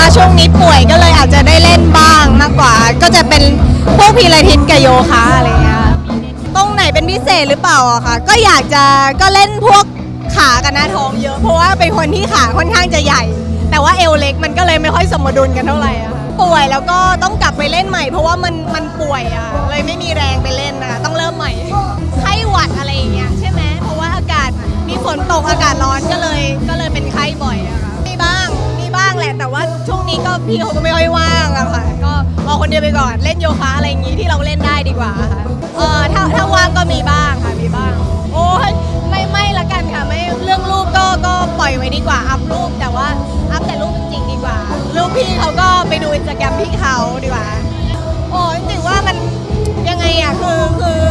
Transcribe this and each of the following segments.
ว่าช่วงนี้ป่วยก็เลยอาจจะได้เล่นบ้างมากกว่า ก็จะเป็นพวกพีลาทิสกับโยคะอะไรเงี้ยตรงไหนเป็นพิเศษหรือเปล่าอะคะก็อยากจะก็เล่นพวกขากับหน้าท้องเยอะ เพราะว่าเป็นคนที่ขาค่อนข้างจะใหญ่ แต่ว่าเอวเล็กมันก็เลยไม่ค่อยสมดุลกันเท่าไหร่อะค่ะป่วยแล้วก็ต้องกลับไปเล่นใหม่เพราะว่ามันมันป่วยอะเลยไม่มีแรงไปเล่นนะคะต้องเริ่มใหม่ไข้หวัดอะไรอย่างเงี้ยใช่ไหมเพราะว่าอากาศมีฝนตกอากาศร้อนก็เลยก็เลยเป็นไข้บ่อยอะค่ะ นี้ก็พี่เขาก็ไม่ค่อยว่างอะค่ะ ก็เอคนเดียวไปก่อนเล่นโยคะอะไรอย่างงี้ที่เราเล่นได้ดีกว่าค่ะเออถ้าถ้าว่างก็มีบ้างค่ะมีบ้าง โอ้ยไม่ไม่ละกันค่ะไม่เรื่องรูปก็ก็ปล่อยไว้ดีกว่าอัพรูปแต่ว่าอัพแต่รูปจริงๆดีกว่ารูปพี่เขาก็ไปดูอินสตาแกรมพี่เขาดีกว่าโอ้ยจริงว่ามันยังไงอะคือคือ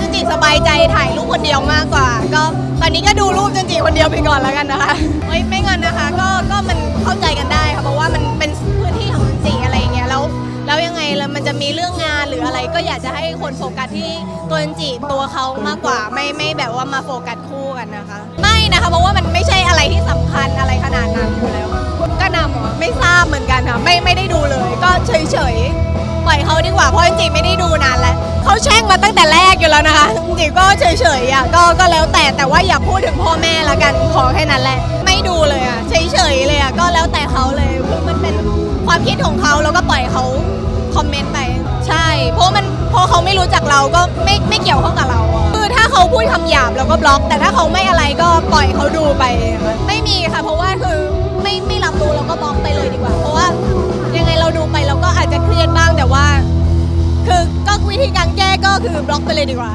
จริงๆสบายใจถ่ายรูปคนเดียวมากกว่า ก็ตอนนี้ก็ดูรูปจริงๆคนเดียวไปก่อนแล้วกันนะคะเฮ้ยไม่งอนนะคะก็ก็ มีเรื่องงานหรืออะไรก็อยากจะให้คนโฟกัสที่ตัวจริตัวเขามากกว่าไม่ไม่แบบว่ามาโฟกัสคู่กันนะคะ ไม่นะคะเพราะว่ามันไม่ใช่อะไรที่สำคัญอะไรขนาดนั้นอยู่แล้วก็นำเหรอไม่ทราบเหมือนกันค่ะไม่ไม่ได้ดูเลย ก็เฉยเฉยปล่อยเขาดีกว่าเพราะจริงๆไม่ได้ดูนานแล้วเขาแช่งมาตั้งแต่แรกอยู่แล้วนะคะจริงๆก็เฉยเฉยๆอะก็ก็แล้วแต่แต่ว่าอย่าพูดถึงพ่อแม่ละกันขอแค่นั้นแหละ ไม่ดูเลยอะเฉยเฉยๆเลยอะก็แล้วแต่เขาเลยคือมันเป็นความคิดของเขาแล้วก็ปล่อยเขา ราะเขาไม่รู้จักเราก็ไม่ไม่เกี่ยวข้องกับเราอะคือถ้าเขาพูดคำหยาบเราก็บล็อก แต่ถ้าเขาไม่อะไรก็ปล่อยเขาดูไป ไม่มีค่ะ เพราะว่าคือไม่ไม่รับรู้เราก็บล็อกไปเลยดีกว่า เพราะว่ายังไงเราดูไปเราก็อาจจะเครียดบ้างแต่ว่า คือก็วิธีการแก้ก็คือบล็อกไปเลยดีกว่า